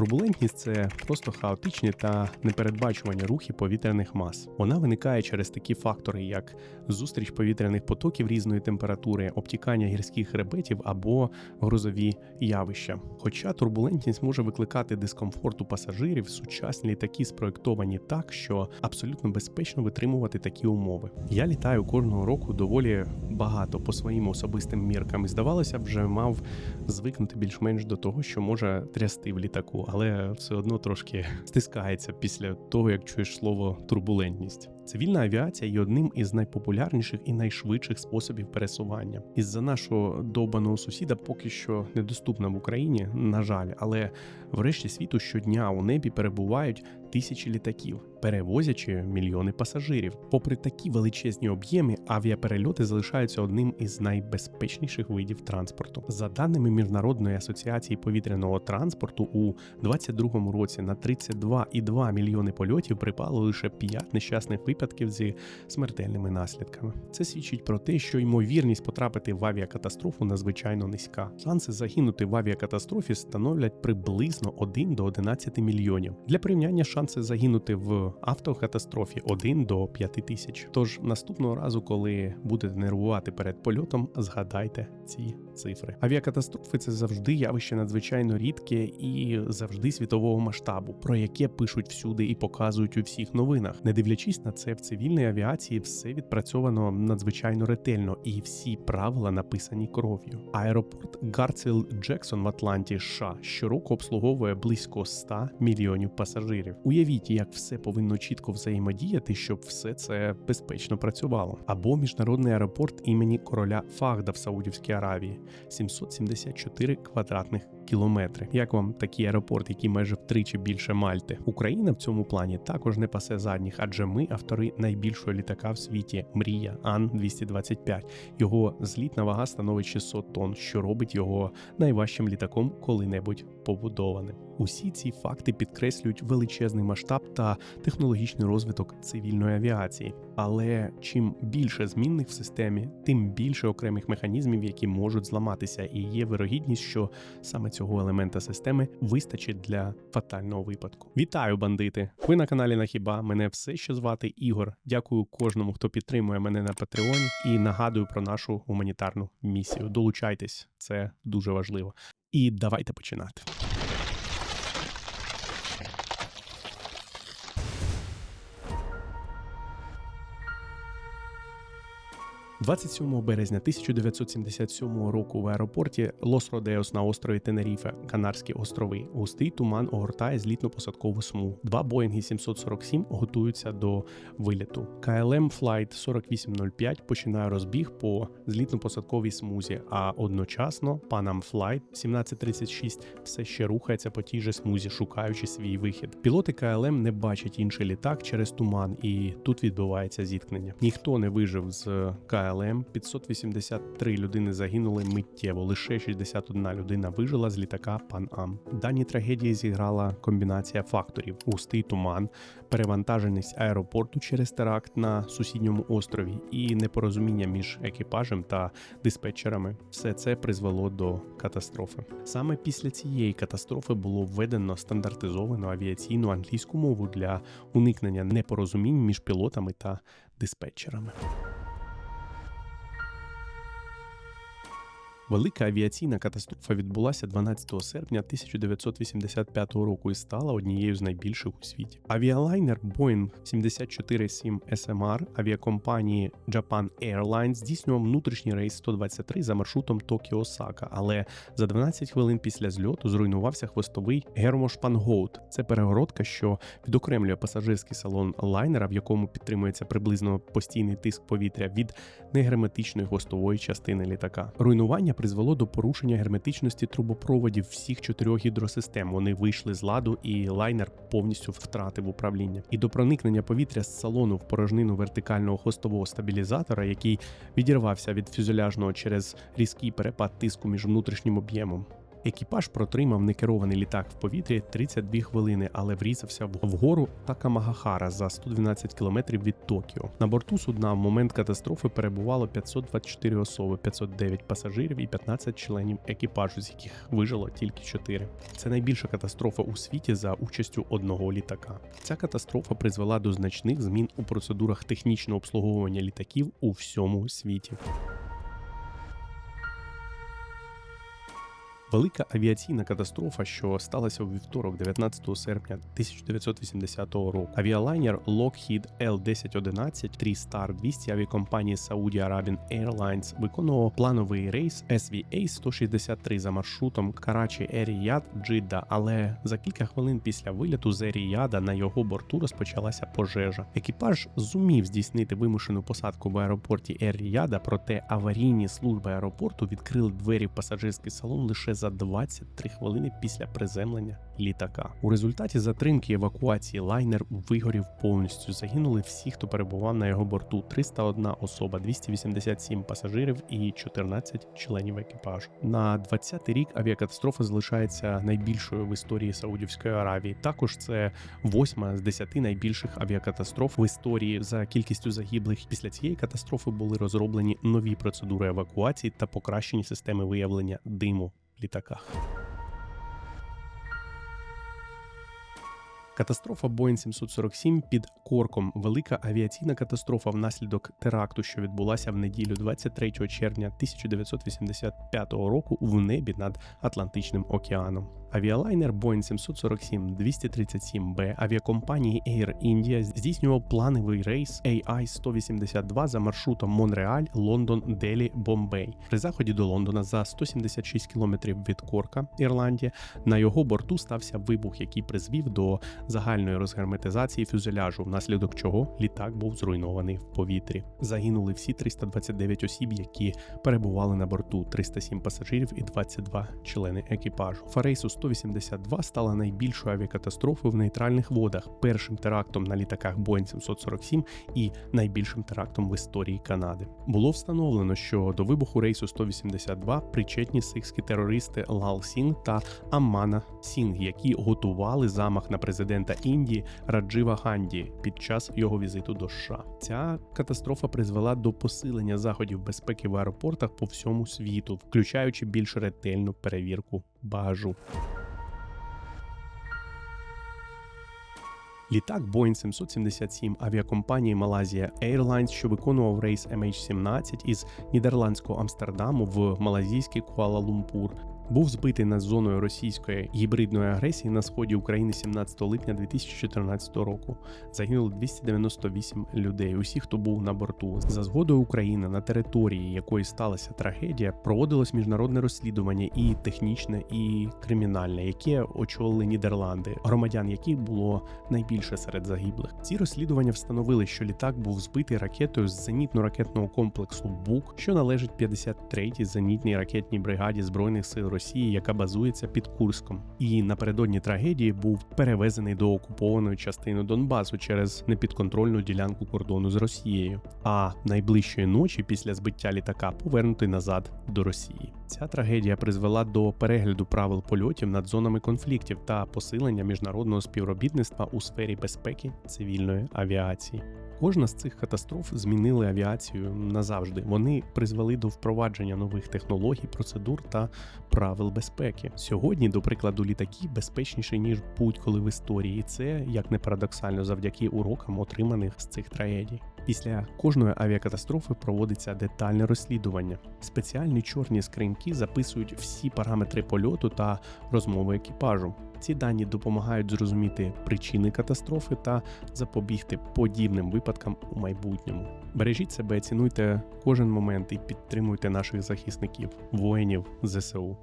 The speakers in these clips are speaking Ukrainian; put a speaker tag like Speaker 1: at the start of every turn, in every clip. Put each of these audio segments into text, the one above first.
Speaker 1: Турбулентність це просто хаотичні та непередбачувані рухи повітряних мас. Вона виникає через такі фактори, як зустріч повітряних потоків різної температури, обтікання гірських хребетів або грозові явища. Хоча турбулентність може викликати дискомфорт у пасажирів, сучасні літаки спроектовані так, що абсолютно безпечно витримувати такі умови. Я літаю кожного року доволі багато по своїм особистим міркам, і здавалося б, вже мав звикнути більш-менш до того, що може трясти в літаку, але все одно трошки стискається після того, як чуєш слово турбулентність. Цивільна авіація є одним із найпопулярніших і найшвидших способів пересування. Із-за нашого довбаного сусіда поки що недоступна в Україні, на жаль, але врешті світу щодня у небі перебувають тисячі літаків, перевозячи мільйони пасажирів. Попри такі величезні об'єми, авіаперельоти залишаються одним із найбезпечніших видів транспорту. За даними Міжнародної асоціації повітряного транспорту, у 2022 році на 32,2 мільйони польотів припало лише 5 нещасних випадків зі смертельними наслідками. Це свідчить про те, що ймовірність потрапити в авіакатастрофу надзвичайно низька. Шанси загинути в авіакатастрофі становлять приблизно 1 до 11 мільйонів. Для порівняння шанси загинути в автокатастрофі 1 до 5 тисяч. Тож наступного разу, коли будете нервувати перед польотом, згадайте ці цифри. Авіакатастрофи це завжди явище надзвичайно рідке і завжди світового масштабу, про яке пишуть всюди і показують у всіх новинах. Не дивлячись на це, в цивільній авіації все відпрацьовано надзвичайно ретельно, і всі правила написані кров'ю. Аеропорт Гарцвіл Джексон в Атланті, США щороку обслуговує близько 100 мільйонів пасажирів. Уявіть, як все повинно чітко взаємодіяти, щоб все це безпечно працювало. Або міжнародний аеропорт імені короля Фахда в Саудівській Аравії 774 квадратних кілометри. Як вам такий аеропорт, який майже втричі більше Мальти? Україна в цьому плані також не пасе задніх, адже ми автори найбільшого літака в світі Мрія Ан 225 Його злітна вага становить 600 тонн, що робить його найважчим літаком коли-небудь побудованим. Усі ці факти підкреслюють величезний масштаб та технологічний розвиток цивільної авіації. Але чим більше змінних в системі, тим більше окремих механізмів, які можуть зламатися, і є вирогідність, що саме цього елемента системи вистачить для фатального випадку. Вітаю, бандити! Ви на каналі Нахіба. Мене все ще звати Ігор. Дякую кожному, хто підтримує мене на Патреоні, і нагадую про нашу гуманітарну місію. Долучайтесь, це дуже важливо. І давайте починати. 27 березня 1977 року в аеропорті Лос Родеос на острові Тенеріфе, Канарські острови, густий туман огортає злітно-посадкову смугу. Два Боїнги 747 готуються до виліту. КЛМ Flight 4805 починає розбіг по злітно-посадковій смузі, а одночасно Panam Flight 1736 все ще рухається по тій же смузі, шукаючи свій вихід. Пілоти КЛМ не бачать інший літак через туман, і тут відбувається зіткнення. Ніхто не вижив з КЛМ. КЛМ 583 людини загинули миттєво. Лише 61 людина вижила з літака Пан Ам. Дані трагедії зіграла комбінація факторів: густий туман, перевантаженість аеропорту через теракт на сусідньому острові і непорозуміння між екіпажем та диспетчерами. Все це призвело до катастрофи. Саме після цієї катастрофи було введено стандартизовану авіаційну англійську мову для уникнення непорозумінь між пілотами та диспетчерами. Велика авіаційна катастрофа відбулася 12 серпня 1985 року і стала однією з найбільших у світі. Авіалайнер Boeing 747 SMR авіакомпанії Japan Airlines здійснював внутрішній рейс 123 за маршрутом Токіо Осака, але за 12 хвилин після зльоту зруйнувався хвостовий гермошпангоут. Це перегородка, що відокремлює пасажирський салон лайнера, в якому підтримується приблизно постійний тиск повітря від негерметичної хвостової частини літака. Руйнування призвело до порушення герметичності трубопроводів всіх чотирьох гідросистем. Вони вийшли з ладу, і лайнер повністю втратив управління. І до проникнення повітря з салону в порожнину вертикального хвостового стабілізатора, який відірвався від фюзеляжного через різкий перепад тиску між внутрішнім об'ємом. Екіпаж протримав некерований літак в повітрі 32 хвилини, але врізався вгору Такамагахара за 112 кілометрів від Токіо. На борту судна в момент катастрофи перебувало 524 особи, 509 пасажирів і 15 членів екіпажу, з яких вижило тільки 4. Це найбільша катастрофа у світі за участю одного літака. Ця катастрофа призвела до значних змін у процедурах технічного обслуговування літаків у всьому світі. Велика авіаційна катастрофа, що сталася у вівторок, 19 серпня 1980 року. Авіалайнер Lockheed L-1011 3-Star 200 авіакомпанії Saudi Arabian Airlines виконував плановий рейс SVA-163 за маршрутом Карачі Еріяд Джидда, але за кілька хвилин після виліту з Еріяда на його борту розпочалася пожежа. Екіпаж зумів здійснити вимушену посадку в аеропорті Ер-Ріяда, проте аварійні служби аеропорту відкрили двері в пасажирський салон лише за 23 хвилини після приземлення літака. У результаті затримки евакуації лайнер вигорів повністю. Загинули всі, хто перебував на його борту: 301 особа, 287 пасажирів і 14 членів екіпажу. На 20-й рік авіакатастрофа залишається найбільшою в історії Саудівської Аравії. Також це восьма з 10 найбільших авіакатастроф в історії за кількістю загиблих. Після цієї катастрофи були розроблені нові процедури евакуації та покращені системи виявлення диму літаках. Катастрофа Boeing 747 під Корком велика авіаційна катастрофа внаслідок теракту, що відбулася в неділю 23 червня 1985 року в небі над Атлантичним океаном. Авіалайнер Boeing 747 237 b авіакомпанії Air India здійснював плановий рейс AI-182 за маршрутом Монреаль, Лондон, Делі, Бомбей. При заході до Лондона за 176 кілометрів від Корка, Ірландія, на його борту стався вибух, який призвів до загальної розгерметизації фюзеляжу, внаслідок чого літак був зруйнований в повітрі. Загинули всі 329 осіб, які перебували на борту, 307 пасажирів і 22 члени екіпажу. Фарейсу 182 стала найбільшою авіакатастрофою в нейтральних водах, першим терактом на літаках Boeing 747 і найбільшим терактом в історії Канади. Було встановлено, що до вибуху рейсу 182 причетні сикські терористи Лал Сінг та Аммана Сінг, які готували замах на президента Індії Раджива Ганді під час його візиту до США. Ця катастрофа призвела до посилення заходів безпеки в аеропортах по всьому світу, включаючи більш ретельну перевірку багажу. Літак Boeing 777 авіакомпанії Malaysia Airlines, що виконував рейс MH17 із нідерландського Амстердаму в малазійський Куала-Лумпур, був збитий над зоною російської гібридної агресії на сході України 17 липня 2014 року. Загинуло 298 людей. Усі, хто був на борту, за згодою України на території якої сталася трагедія, проводилось міжнародне розслідування і технічне, і кримінальне, яке очолили Нідерланди, громадян яких було найбільше серед загиблих. Ці розслідування встановили, що літак був збитий ракетою з зенітно-ракетного комплексу БУК, що належить 53-й зенітній ракетній бригаді збройних сил Росії, яка базується під Курском. І напередодні трагедії був перевезений до окупованої частини Донбасу через непідконтрольну ділянку кордону з Росією. А найближчої ночі після збиття літака повернутий назад до Росії. Ця трагедія призвела до перегляду правил польотів над зонами конфліктів та посилення міжнародного співробітництва у сфері безпеки цивільної авіації. Кожна з цих катастроф змінили авіацію назавжди. Вони призвели до впровадження нових технологій, процедур та правил безпеки. Сьогодні, до прикладу, літаки безпечніші ніж будь-коли в історії. Це як не парадоксально завдяки урокам, отриманих з цих трагедій. Після кожної авіакатастрофи проводиться детальне розслідування. Спеціальні чорні скриньки записують всі параметри польоту та розмови екіпажу. Ці дані допомагають зрозуміти причини катастрофи та запобігти подібним випадкам у майбутньому. Бережіть себе, цінуйте кожен момент і підтримуйте наших захисників, воїнів ЗСУ.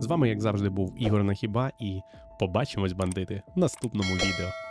Speaker 1: З вами, як завжди, був Ігор Нахіба, і побачимось, бандити, в наступному відео.